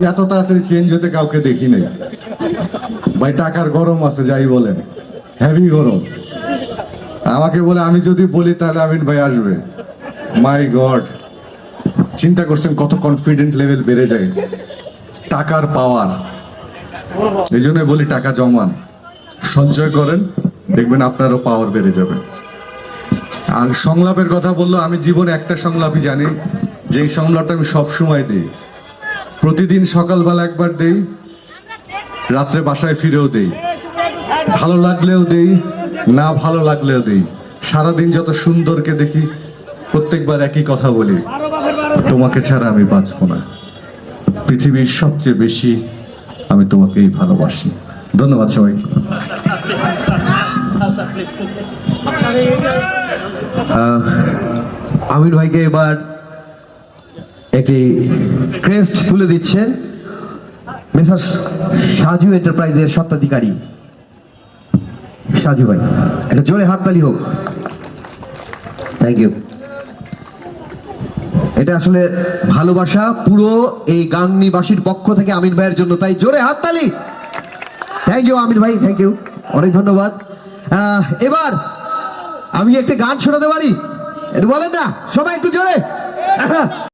এত তাড়াতাড়ি চেঞ্জ হতে কাউকে দেখি নাই। ভাই, টাকার গরম আছে, যাই বলেন। হেভি গরম। আমাকে বলে, আমি যদি বলি, তাহলে আমিন ভাই আসবে। মাই গড চিন্তা করছেন কত কনফিডেন্ট লেভেল বেড়ে যায়। টাকার পাওয়ার এই জন্য বলি, টাকা জমান। সঞ্চয় করেন, দেখবেন আপনারও পাওয়ার বেড়ে যাবে। আর সংলাপের কথা বলল, আমি জীবনে একটা সংলাপই জানি যে এই সংলাপটা আমি সবসময় দিই। প্রতিদিন সকালবেলা একবার দেই, রাত্রে বাসায় ফিরেও দেই। ভালো লাগলেও দেই, না ভালো লাগলেও দেই। সারাদিন যত সুন্দরকে দেখি, প্রত্যেকবার একই কথা বলি, তোমাকে ছাড়া আমি বাঁচবো না। পৃথিবীর সবচেয়ে বেশি আমি তোমাকেই ভালোবাসি। ধন্যবাদ সবাই। আমির ভাইকে এবার একটি ক্রেস্ট তুলে দিচ্ছেন মেসার সাজু এন্টারপ্রাইজের স্বত্বাধিকারী। সাজু ভাই, একটা জোরে হাততালি হোক। থ্যাংক ইউ এটা আসলে ভালোবাসা পুরো এই গাংনিবাসীর পক্ষ থেকে আমির ভাইয়ের জন্য, তাই জোরে হাততালি। থ্যাংক ইউ আমির ভাই থ্যাংক ইউ অনেক ধন্যবাদ। এবার আমি একটা গান শোনাতে পারি? একটু বলেন না, সবাই একটু জোরে।